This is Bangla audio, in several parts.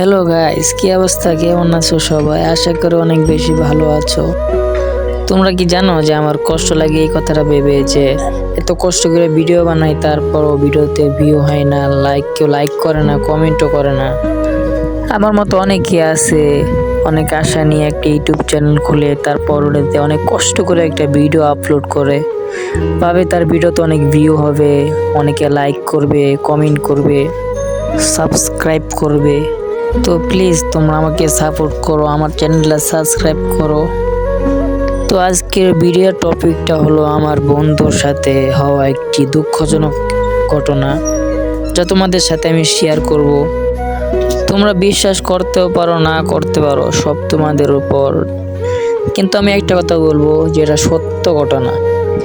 হ্যালো গাইস কি অবস্থা? কেমন আছো সবাই? আশা করি অনেক বেশি ভালো আছো। তোমরা কি জানো যে আমার কষ্ট লাগে এই কথাটা ভেবে যে এত কষ্ট করে ভিডিও বানাই, তারপরও ভিডিওতে ভিউ হয় না লাইক কেউ লাইক করে না কমেন্টও করে না। আমার মতো অনেকে আছে, অনেক আশা নিয়ে একটা ইউটিউব চ্যানেল খুলে, তারপর ওটাতে অনেক কষ্ট করে একটা ভিডিও আপলোড করে। ভাবে তার ভিডিওতে অনেক ভিউ হবে, অনেকে লাইক করবে কমেন্ট করবে সাবস্ক্রাইব করবে। তো প্লিজ তোমরা আমাকে সাপোর্ট করো, আমার চ্যানেলটা সাবস্ক্রাইব করো। তো আজকের ভিডিও টপিকটা হলো আমার বন্ধুর সাথে হওয়া একটি দুঃখজনক ঘটনা, যা তোমাদের সাথে আমি শেয়ার করব। তোমরা বিশ্বাস করতেও পারো, না করতে পারো, সব তোমাদের উপর। কিন্তু আমি একটা কথা বলব, যেটা সত্য ঘটনা।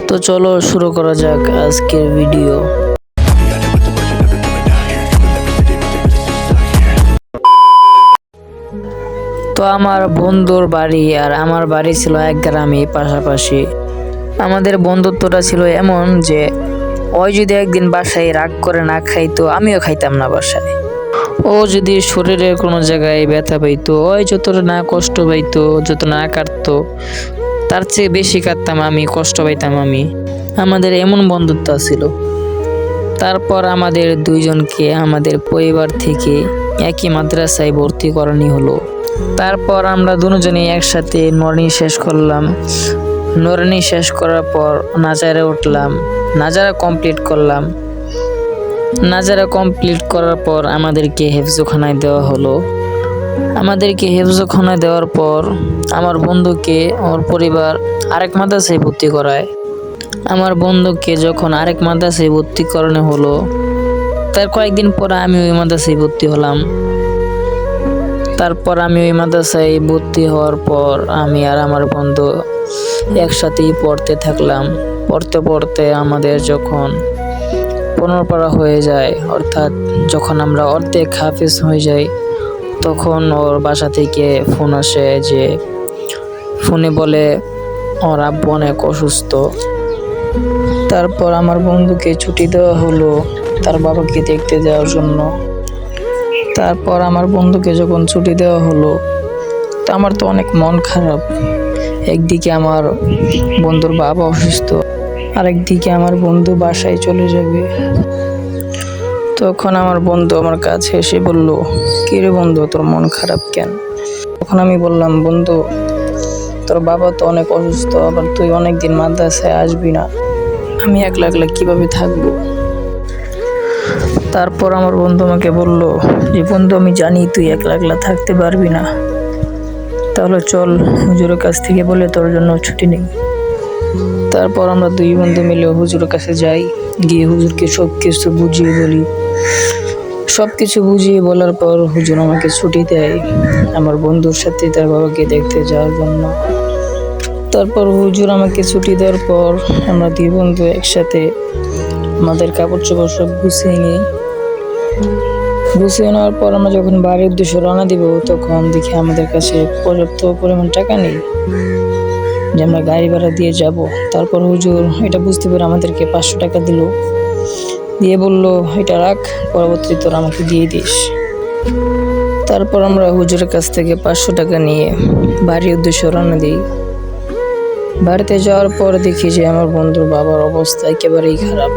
তো চলো শুরু করা যাক আজকের ভিডিও তো আমার বন্ধুর বাড়ি আর আমার বাড়ি ছিল এক গ্রামে পাশাপাশি। আমাদের বন্ধুত্বটা ছিল এমন যে ওই যদি একদিন বাসায় রাগ করে না খাইতো, আমিও খাইতাম না বাসায়। ও যদি শরীরের কোনো জায়গায় ব্যথা পাইতো, ওই যতটা না কষ্ট পাইতো যত না কাটতো, তার চেয়ে বেশি কাটতাম আমি, কষ্ট পাইতাম আমি। আমাদের এমন বন্ধুত্ব ছিল। তারপর আমাদের দুইজনকে আমাদের পরিবার থেকে একই মাদ্রাসায় ভর্তি করানি হলো। তারপর আমরা দুজনে একসাথে নরনি শেষ করলাম। নরনি শেষ করার পর নাজারে উঠলাম। নাজারা কমপ্লিট করলাম। নাজারা কমপ্লিট করার পর আমাদেরকে হেফজোখানায় দেওয়া হলো। আমাদেরকে হেফজোখানায় দেওয়ার পর আমার বন্ধুকে ওর পরিবার আরেক মাদ্রাসায় ভর্তি করায়। আমার বন্ধুকে যখন আরেক মাদ্রাসায় ভর্তি করানো হলো, তার কয়েকদিন পর আমি ওই মাদ্রাসায় ভর্তি হলাম। তারপর আমি ওই মাদ্রাসায় ভর্তি হওয়ার পর আমি আর আমার বন্ধু একসাথেই পড়তে থাকলাম। পড়তে পড়তে আমাদের যখন পনেরো পড়া হয়ে যায়, অর্থাৎ যখন আমরা অর্ধেক হাফিজ হয়ে যাই, তখন ওর বাসা থেকে ফোন আসে যে, ফোনে বলে, ওর আব্বু অনেক অসুস্থ। তারপর আমার বন্ধুকে ছুটি দেওয়া হলো তার বাবাকে দেখতে যাওয়ার জন্য। তারপর আমার বন্ধুকে যখন ছুটি দেওয়া হলো, তো আমার তো অনেক মন খারাপ। একদিকে আমার বন্ধুর বাবা অসুস্থ, আরেকদিকে আমার বন্ধু বাসায় চলে যাবে। তখন আমার বন্ধু আমার কাছে এসে বলল রে বন্ধু, তোর মন খারাপ কেন? তখন আমি বললাম, বন্ধু, তোর বাবা তো অনেক অসুস্থ, আবার তুই অনেক দিন মাদ্রাসায় আসবি না। আমি একলা একলা কীভাবে থাকব? তারপর আমার বন্ধু আমাকে বলল যে বন্ধু, আমি জানি তুই একলা একলা থাকতে পারবি না। তাহলে চল, হুজুরের কাছ থেকে বলে তোর জন্য ছুটি নেই। তারপর আমরা দুই বন্ধু মিলে হুজুরের কাছে যাই, গিয়ে হুজুরকে সব কিছু বুঝিয়ে বলি। সব কিছু বুঝিয়ে বলার পর হুজুর আমাকে ছুটি দেয় আমার বন্ধুর সাথে তার বাবাকে দেখতে যাওয়ার জন্য। তারপর হুজুর আমাকে ছুটি দেওয়ার পর আমরা দুই বন্ধু একসাথে আমাদের কাপড় চোপড় সব গুছিয়ে নিই গুছিয়ে নেওয়ার পর আমরা যখন বাড়ির উদ্দেশ্যে রওনা দিব, তখন দেখি আমাদের কাছে পর্যাপ্ত পরিমাণ টাকা নেই। যে আমরা গাড়ি ভাড়া দিয়ে যাব। তারপর হুজুর এটা বুঝতে পেরে আমাদেরকে পাঁচশো টাকা দিল। দিয়ে বলল, এটা রাখ পরবর্তী তোর আমাকে দিয়ে দিস। তারপর আমরা হুজুরের কাছ থেকে পাঁচশো টাকা নিয়ে বাড়ির উদ্দেশ্যে রওনা দিই। বাড়িতে যাওয়ার পর দেখি যে আমার বন্ধুর বাবার অবস্থা একেবারেই খারাপ।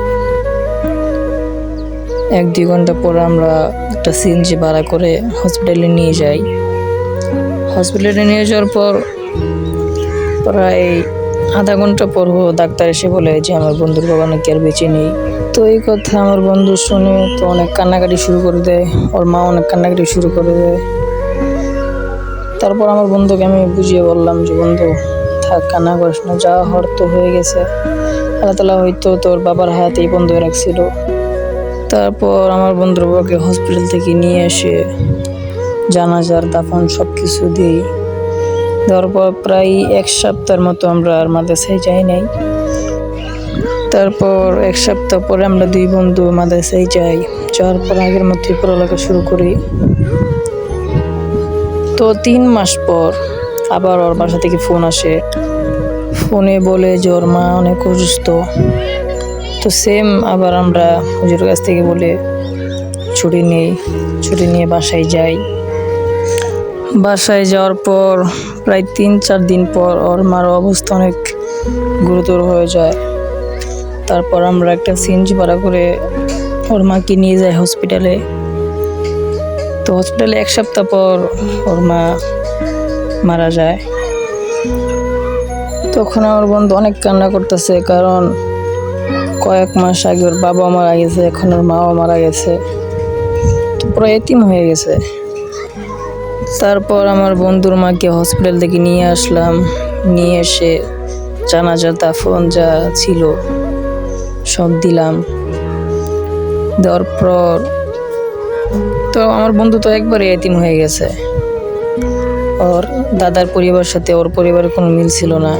এক দুই ঘণ্টা পরে আমরা একটা সিএনজি ভাড়া করে হসপিটালে নিয়ে যাই। হসপিটালে নিয়ে যাওয়ার পর প্রায় আধা ঘণ্টা পর ডাক্তার এসে বলে যে, আমার বন্ধুর বাবা নাকি আর বেঁচে নেই। তো এই কথা আমার বন্ধু শুনে, তো অনেক কান্নাকাটি শুরু করে দেয়। ওর মা অনেক কান্নাকাটি শুরু করে দেয়। তারপর আমার বন্ধুকে আমি বুঝিয়ে বললাম যে, বন্ধু, থাক, কান্না করিস না, যা হওয়ার তো হয়ে গেছে। আল্লাহ তালা হয়তো তোর বাবার হাতেই বন্ধ রাখছিল। তারপর আমার বন্ধুর বাবাকে হসপিটাল থেকে নিয়ে এসে জানাজার, দাফন সব কিছু দিই। দেওয়ার পর প্রায় এক সপ্তাহের মতো আমরা আর মাদ্রাসায় যাই নাই। তারপর এক সপ্তাহ পরে আমরা দুই বন্ধু মাদ্রাসায় যাই। যাওয়ার পর আগের মধ্যে পড়ালেখা শুরু করি। তো তিন মাস পর আবার ওর বাসা থেকে ফোন আসে। ফোনে বলে যে ওর মা অনেক অসুস্থ। তো সেম আবার আমরা হুজুর কাছ থেকে বলে ছুটি নেই, ছুটি নিয়ে বাসায় যাই। বাসায় যাওয়ার পর প্রায় তিন, চার দিন পর ওর মার অবস্থা অনেক গুরুতর হয়ে যায়। তারপর আমরা একটা সিএনজি ভাড়া করে ওর মাকে নিয়ে যাই হসপিটালে তো হসপিটালে এক সপ্তাহ পর ওর মা মারা যায়। তখন আমার বন্ধু অনেক কান্না করতেছে কারণ কয়েক মাস আগে ওর বাবা মারা গেছে, এখন ওর মাও মারা গেছে। তো পুরো এতিম হয়ে গেছে। তারপর আমার বন্ধুর মাকে হসপিটাল থেকে নিয়ে আসলাম। নিয়ে এসে জানাজা দাফন যা ছিল সব দিলাম। দেওয়ার পর তো আমার বন্ধু তো একবারে এতিম হয়ে গেছে। ওর দাদার পরিবারের সাথে ওর পরিবারের কোনো মিল ছিল না।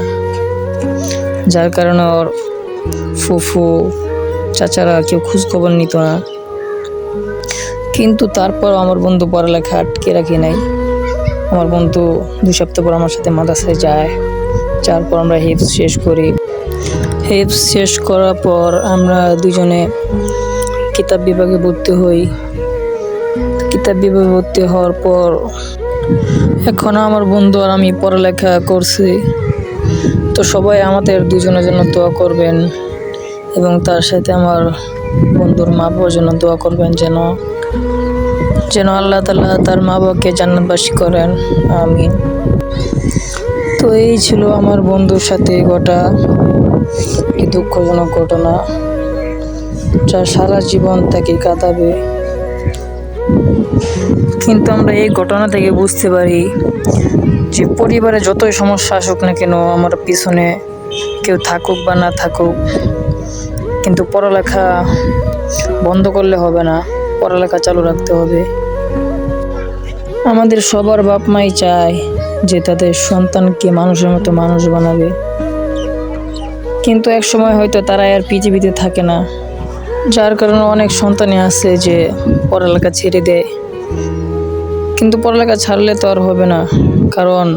যার কারণে ওর ফুফু, চাচারা কেউ খোঁজ খবর নিত না। কিন্তু তারপর আমার বন্ধু পড়ালেখা আটকে রাখি নাই। আমার বন্ধু দু সপ্তাহ পর আমার সাথে মাদ্রাসায় যায়। যার পর আমরা হিপস শেষ করি। হিপস শেষ করার পর আমরা দুজনে কিতাব বিভাগে ভর্তি হই। কিতাব বিভাগে ভর্তি হওয়ার পর এখন আমার বন্ধু আর আমি পড়ালেখা করছি। তো সবাই আমাদের দুজনের জন্য দোয়া করবেন এবং তার সাথে আমার বন্ধুর মা বাবার জন্য দোয়া করবেন যেন যেন আল্লাহ তালা তার মা বাবাকে জান্নাতবাসী করেন। আমি তো এই ছিল আমার বন্ধুর সাথে ঘটা এই দুঃখজনক ঘটনা, যা সারা জীবন তাকে কাঁদাবে। কিন্তু আমরা এই ঘটনা থেকে বুঝতে পারি যে পরিবারে যতই সমস্যা আসুক না কেন, আমার পিছনে কেউ থাকুক বা না থাকুক, কিন্তু পড়ালেখা বন্ধ করলে হবে না, পড়ালেখা চালু রাখতে হবে। আমাদের সবার বাপ মাই চায় যে তাদের সন্তানকে মানুষের মতো মানুষ বানাবে। কিন্তু এক সময় হয়তো তারা আর পৃথিবীতে থাকে না, যার কারণে অনেক সন্তানই আছে যে পড়ালেখা ছেড়ে দেয়। কিন্তু পড়ালেখা ছাড়লে তো আর হবে না। কারণ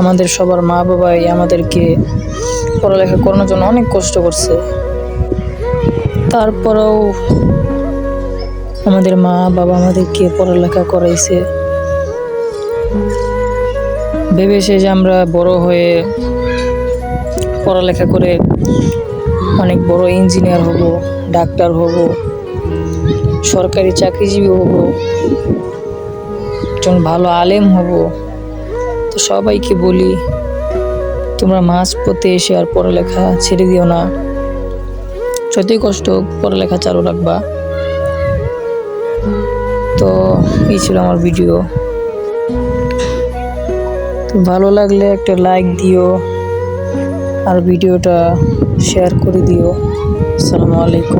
আমাদের সবার মা বাবাই আমাদেরকে পড়ালেখা করানোর জন্য অনেক কষ্ট করছে। তারপরেও আমাদের মা বাবা আমাদেরকে পড়ালেখা করাইছে। ভেবেছে যে আমরা বড় হয়ে পড়ালেখা করে অনেক বড় ইঞ্জিনিয়ার হব, ডাক্তার হব, সরকারি চাকরিজীবী হব, একজন ভালো আলেম হব। তো সবাইকে বলি, তোমরা মাঝ পথে এসে আর পড়ালেখা ছেড়ে দিও না। যতই কষ্ট হোক, পড়ালেখা চালু রাখবা। তো, এই ছিল আমার ভিডিও। ভালো লাগলে একটা লাইক দিও আর ভিডিওটা শেয়ার করে দিও। আসসালামু আলাইকুম।